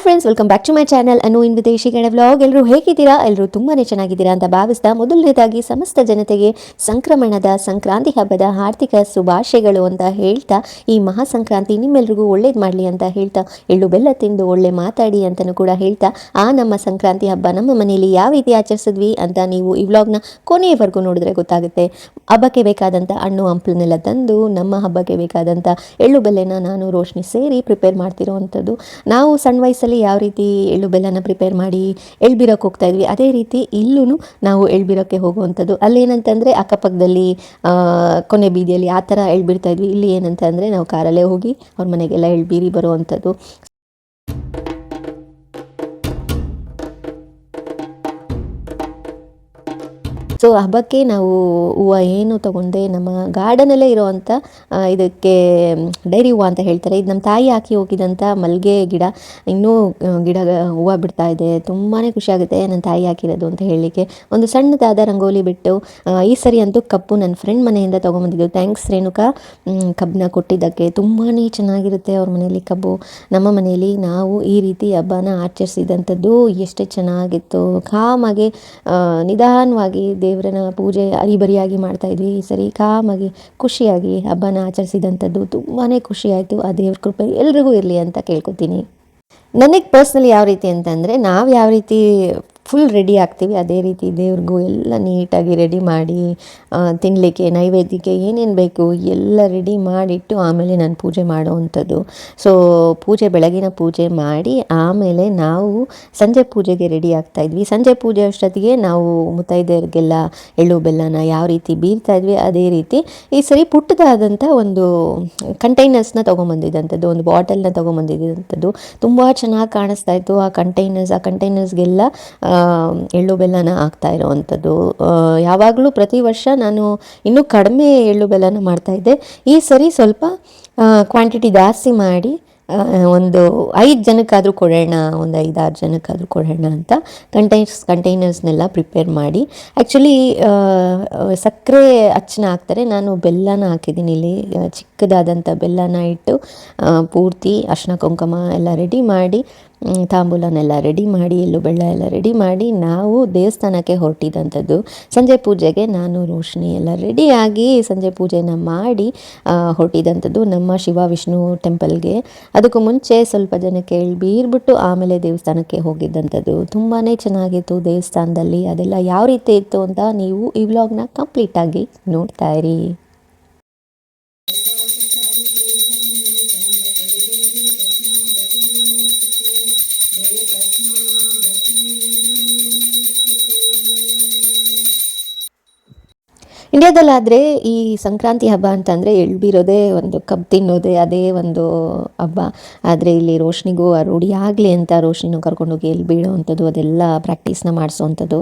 Hi friends welcome back to my channel Anu in ವಿದೇಶಿ ಗಣ vlog ಎಲ್ಲರೂ ಹೇಗಿದ್ದೀರಾ? ಎಲ್ಲರೂ ತುಂಬಾ ಚೆನ್ನಾಗಿದ್ದೀರಾ ಅಂತ ಭಾವಿಸ್ತಾ ಮೊದಲನೇದಾಗಿ ಸಮಸ್ತ ಜನತೆಗೆ ಸಂಕ್ರಮಣದ ಸಂಕ್ರಾಂತಿ ಹಬ್ಬದ ಆರ್ಥಿಕ ಶುಭಾಶಯಗಳು ಅಂತ ಹೇಳ್ತಾ, ಈ ಮಹಾ ಸಂಕ್ರಾಂತಿ ನಿಮ್ಮೆಲ್ರಿಗೂ ಒಳ್ಳೇದು ಮಾಡಲಿ ಅಂತ ಹೇಳ್ತಾ, ಎಳ್ಳು ಬೆಲ್ಲ ತಿಂದು ಒಳ್ಳೆ ಮಾತಾಡಿ ಅಂತಲೂ ಕೂಡ ಹೇಳ್ತಾ, ಆ ನಮ್ಮ ಸಂಕ್ರಾಂತಿ ಹಬ್ಬ ನಮ್ಮ ಮನೆಯಲ್ಲಿ ಯಾವ ರೀತಿ ಆಚರಿಸಿದ್ವಿ ಅಂತ ನೀವು ಈ ವ್ಲಾಗ್ನ ಕೊನೆಯವರೆಗೂ ನೋಡಿದ್ರೆ ಗೊತ್ತಾಗುತ್ತೆ. ಹಬ್ಬಕ್ಕೆ ಬೇಕಾದಂಥ ಹಣ್ಣು, ಹಂಪಲನ್ನೆಲ್ಲ ತಂದು, ನಮ್ಮ ಹಬ್ಬಕ್ಕೆ ಬೇಕಾದಂಥ ಎಳ್ಳು ಬೆಲ್ಲೆನ ನಾನು ರೋಶ್ನಿ ಸೇರಿ ಪ್ರಿಪೇರ್ ಮಾಡ್ತಿರೋವಂಥದ್ದು. ನಾವು ಸಣ್ಣ ವಯಸ್ಸಲ್ಲಿ ಯಾವ ರೀತಿ ಎಳ್ಳು ಬೆಲ್ಲನ ಪ್ರಿಪೇರ್ ಮಾಡಿ ಎಳ್ಬಿರೋಕ್ಕೆ ಹೋಗ್ತಾ ಇದ್ವಿ. ಅದೇ ರೀತಿ ಇಲ್ಲೂ ನಾವು ಎಳ್ಬಿರೋಕ್ಕೆ ಹೋಗುವಂಥದ್ದು. ಅಲ್ಲೇನಂತಂದರೆ ಅಕ್ಕಪಕ್ಕದಲ್ಲಿ ಕೊನೆ ಬೀದಿಯಲ್ಲಿ ಆ ಥರ ಎಳ್ಬಿಡ್ತಾ ಇದ್ವಿ. ಇಲ್ಲಿ ಏನಂತ ಅಂದರೆ ನಾವು ಕಾರಲ್ಲೇ ಹೋಗಿ ಅವ್ರ ಮನೆಗೆಲ್ಲ ಎಳ್ಬೀರಿ ಬರುವಂಥದ್ದು. ಸೊ ಹಬ್ಬಕ್ಕೆ ನಾವು ಹೂವು ಏನು ತಗೊಂಡೆ ನಮ್ಮ ಗಾರ್ಡನಲ್ಲೇ ಇರೋವಂಥ ಇದಕ್ಕೆ ಡೈರಿ ಹೂವು ಅಂತ ಹೇಳ್ತಾರೆ. ಇದು ನಮ್ಮ ತಾಯಿ ಹಾಕಿ ಹೋಗಿದಂಥ ಮಲ್ಲಿಗೆ ಗಿಡ. ಇನ್ನೂ ಗಿಡ, ಹೂವು ಬಿಡ್ತಾ ಇದೆ. ತುಂಬಾ ಖುಷಿಯಾಗುತ್ತೆ ನನ್ನ ತಾಯಿ ಹಾಕಿರೋದು ಅಂತ ಹೇಳಲಿಕ್ಕೆ. ಒಂದು ಸಣ್ಣದಾದ ರಂಗೋಲಿ ಬಿಟ್ಟು ಈ ಸರಿ ಅಂತೂ ಕಬ್ಬು ನನ್ನ ಫ್ರೆಂಡ್ ಮನೆಯಿಂದ ತೊಗೊಂಬಂದಿದ್ದು. ಥ್ಯಾಂಕ್ಸ್ ರೇಣುಕಾ. ಕಬ್ಬನ್ನ ಕೊಟ್ಟಿದ್ದಕ್ಕೆ ತುಂಬಾ ಚೆನ್ನಾಗಿರುತ್ತೆ ಅವ್ರ ಮನೆಯಲ್ಲಿ ಕಬ್ಬು. ನಮ್ಮ ಮನೆಯಲ್ಲಿ ನಾವು ಈ ರೀತಿ ಹಬ್ಬನ ಆಚರಿಸಿದಂಥದ್ದು ಎಷ್ಟು ಚೆನ್ನಾಗಿತ್ತು. ಕಾಮಾಗಿ ನಿಧಾನವಾಗಿ ದೇವರನ ಪೂಜೆ ಅರಿಬರಿಯಾಗಿ ಮಾಡ್ತಾ ಇದ್ವಿ. ಈ ಸರಿ ಕಾಮಾಗಿ ಖುಷಿಯಾಗಿ ಹಬ್ಬನ ಆಚರಿಸಿದಂಥದ್ದು ತುಂಬಾ ಖುಷಿ ಆಯಿತು. ಆ ದೇವ್ರ ಕೃಪೆ ಎಲ್ರಿಗೂ ಇರಲಿ ಅಂತ ಕೇಳ್ಕೊತೀನಿ. ನನಗೆ ಪರ್ಸ್ನಲಿ ಯಾವ ರೀತಿ ಅಂತಂದರೆ, ನಾವು ಯಾವ ರೀತಿ ಫುಲ್ ರೆಡಿ ಆಗ್ತೀವಿ. ಅದೇ ರೀತಿ ದೇವ್ರಿಗೂ ಎಲ್ಲ ನೀಟಾಗಿ ರೆಡಿ ಮಾಡಿ ತಿನ್ನಲಿಕ್ಕೆ ನೈವೇದ್ಯಕ್ಕೆ ಏನೇನು ಬೇಕು ಎಲ್ಲ ರೆಡಿ ಮಾಡಿಟ್ಟು ಆಮೇಲೆ ನಾನು ಪೂಜೆ ಮಾಡೋವಂಥದ್ದು. ಸೊ ಪೂಜೆ, ಬೆಳಗಿನ ಪೂಜೆ ಮಾಡಿ ಆಮೇಲೆ ನಾವು ಸಂಜೆ ಪೂಜೆಗೆ ರೆಡಿ ಆಗ್ತಾ ಇದ್ವಿ. ಸಂಜೆ ಪೂಜೆ ಅಷ್ಟೊತ್ತಿಗೆ ನಾವು ಮುತ್ತೈದೆಯರಿಗೆಲ್ಲ ಎಳ್ಳು, ಬೆಲ್ಲನ ಯಾವ ರೀತಿ ಬೀರ್ತಾ ಇದ್ವಿ, ಅದೇ ರೀತಿ ಈ ಸರಿ ಪುಟ್ಟದಾದಂಥ ಒಂದು ಕಂಟೈನರ್ಸ್ನ ತೊಗೊಂಬಂದಿದ್ದಂಥದ್ದು, ಒಂದು ಬಾಟಲ್ನ ತೊಗೊಂಬಂದಿದ್ದಂಥದ್ದು ತುಂಬ ಚೆನ್ನಾಗಿ ಕಾಣಿಸ್ತಾ ಇತ್ತು. ಆ ಕಂಟೈನರ್ಸ್ ಆ ಕಂಟೈನರ್ಸ್ಗೆಲ್ಲ ಎಳ್ಳು ಬೆಲ್ಲನ ಆಗ್ತಾ ಇರೋವಂಥದ್ದು. ಯಾವಾಗಲೂ ಪ್ರತಿ ವರ್ಷ ನಾನು ಇನ್ನೂ ಕಡಿಮೆ ಎಳ್ಳು ಬೆಲ್ಲನ ಮಾಡ್ತಾಯಿದ್ದೆ ಈ ಸರಿ ಸ್ವಲ್ಪ ಕ್ವಾಂಟಿಟಿ ಜಾಸ್ತಿ ಮಾಡಿ ಒಂದು ಐದು ಜನಕ್ಕಾದರೂ ಕೊಡೋಣ, ಒಂದು ಐದಾರು ಜನಕ್ಕಾದರೂ ಕೊಡೋಣ ಅಂತ ಕಂಟೈನರ್ಸ್ ಕಂಟೈನರ್ಸ್ನೆಲ್ಲ ಪ್ರಿಪೇರ್ ಮಾಡಿ. ಆ್ಯಕ್ಚುಲಿ ಸಕ್ಕರೆ ಅಚ್ಚನ ಹಾಕ್ತಾರೆ. ನಾನು ಬೆಲ್ಲನ ಹಾಕಿದ್ದೀನಿ. ಇಲ್ಲಿ ಚಿಕ್ಕದಾದಂಥ ಬೆಲ್ಲನ ಇಟ್ಟು ಪೂರ್ತಿ ಅರ್ಶಿನ, ಕುಂಕುಮ ಎಲ್ಲ ರೆಡಿ ಮಾಡಿ ತಾಂಬೂಲನೆಲ್ಲ ರೆಡಿ ಮಾಡಿ, ಎಳ್ಳು ಬೆಳ್ಳ ಎಲ್ಲ ರೆಡಿ ಮಾಡಿ ನಾವು ದೇವಸ್ಥಾನಕ್ಕೆ ಹೊರಟಿದ್ದಂಥದ್ದು ಸಂಜೆ ಪೂಜೆಗೆ ನಾನು ರೋಷಿನಿ ಎಲ್ಲ ರೆಡಿಯಾಗಿ ಸಂಜೆ ಪೂಜೆನ ಮಾಡಿ ಹೊರಟಿದ್ದಂಥದ್ದು ನಮ್ಮ ಶಿವ ವಿಷ್ಣು ಟೆಂಪಲ್ಗೆ ಅದಕ್ಕೂ ಮುಂಚೆ ಸ್ವಲ್ಪ ಜನಕ್ಕೆ ಬೀರ್ಬಿಟ್ಟು ಆಮೇಲೆ ದೇವಸ್ಥಾನಕ್ಕೆ ಹೋಗಿದ್ದಂಥದ್ದು. ತುಂಬಾ ಚೆನ್ನಾಗಿತ್ತು ದೇವಸ್ಥಾನದಲ್ಲಿ. ಅದೆಲ್ಲ ಯಾವ ರೀತಿ ಇತ್ತು ಅಂತ ನೀವು ಈ ವ್ಲಾಗ್ನ ಕಂಪ್ಲೀಟಾಗಿ ನೋಡ್ತಾ ಇರಿ. ಇಂಡಿಯಾದಲ್ಲಾದರೆ ಈ ಸಂಕ್ರಾಂತಿ ಹಬ್ಬ ಅಂತಂದರೆ ಎಳ್ಬಿರೋದೇ ಒಂದು ಕಬ್ಬು ತಿನ್ನೋದೇ ಅದೇ ಒಂದು ಹಬ್ಬ. ಆದರೆ ಇಲ್ಲಿ ರೋಷ್ನಿಗೂ ರೂಢಿ ಆಗಲಿ ಅಂತ ರೋಷ್ನಿನೂ ಕರ್ಕೊಂಡೋಗಿ ಎಲ್ಲಿ ಬೀಳೋ ಅಂಥದ್ದು ಅದೆಲ್ಲ ಪ್ರಾಕ್ಟೀಸ್ನ ಮಾಡಿಸೋವಂಥದ್ದು.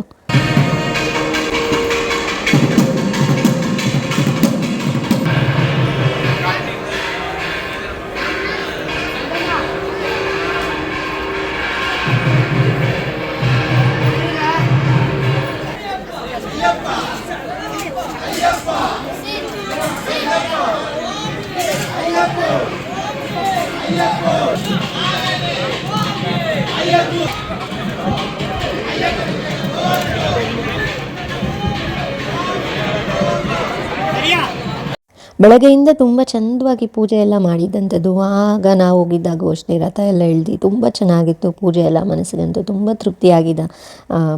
ಬೆಳಗ್ಗೆಯಿಂದ ತುಂಬ ಚಂದವಾಗಿ ಪೂಜೆ ಎಲ್ಲ ಮಾಡಿದ್ದಂಥದ್ದು ಆಗ ನಾವು ಹೋಗಿದ್ದಾಗ ಅಷ್ಟೇ ರಥ ಎಲ್ಲ ಎಳ್ದು ತುಂಬ ಚೆನ್ನಾಗಿತ್ತು. ಪೂಜೆ ಎಲ್ಲ ಮನಸ್ಸಿಗಂತೂ ತುಂಬ ತೃಪ್ತಿಯಾಗಿದೆ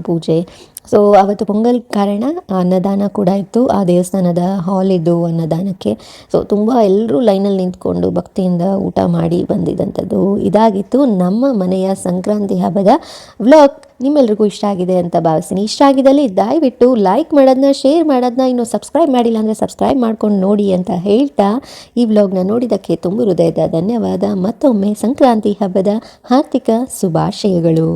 ಪೂಜೆ. ಸೊ ಅವತ್ತು ಪೊಂಗಲ್ ಕಾರಣ ಅನ್ನದಾನ ಕೂಡ ಇತ್ತು. ಆ ದೇವಸ್ಥಾನದ ಹಾಲ್ ಇದ್ದು ಅನ್ನದಾನಕ್ಕೆ. ಸೊ ತುಂಬ ಎಲ್ಲರೂ ಲೈನಲ್ಲಿ ನಿಂತ್ಕೊಂಡು ಭಕ್ತಿಯಿಂದ ಊಟ ಮಾಡಿ ಬಂದಿದ್ದಂಥದ್ದು ಇದಾಗಿತ್ತು. ನಮ್ಮ ಮನೆಯ ಸಂಕ್ರಾಂತಿ ಹಬ್ಬದ ವ್ಲಾಗ್ ನಿಮ್ಮೆಲ್ರಿಗೂ ಇಷ್ಟ ಆಗಿದೆ ಅಂತ ಭಾವಿಸ್ತೀನಿ. ಇಷ್ಟ ಆಗಿದ್ದಲ್ಲಿ ದಯವಿಟ್ಟು ಲೈಕ್ ಮಾಡೋದನ್ನ ಶೇರ್ ಮಾಡೋದನ್ನ ಇನ್ನು ಸಬ್ಸ್ಕ್ರೈಬ್ ಮಾಡಿಲ್ಲ ಅಂದರೆ ಸಬ್ಸ್ಕ್ರೈಬ್ ಮಾಡ್ಕೊಂಡು ನೋಡಿ ಅಂತ ಹೇಳ್ತಾ ಈ ವ್ಲಾಗ್ನ ನೋಡಿದ್ದಕ್ಕೆ ತುಂಬ ಹೃದಯದ ಧನ್ಯವಾದ. ಮತ್ತೊಮ್ಮೆ ಸಂಕ್ರಾಂತಿ ಹಬ್ಬದ ಹಾರ್ದಿಕ ಶುಭಾಶಯಗಳು.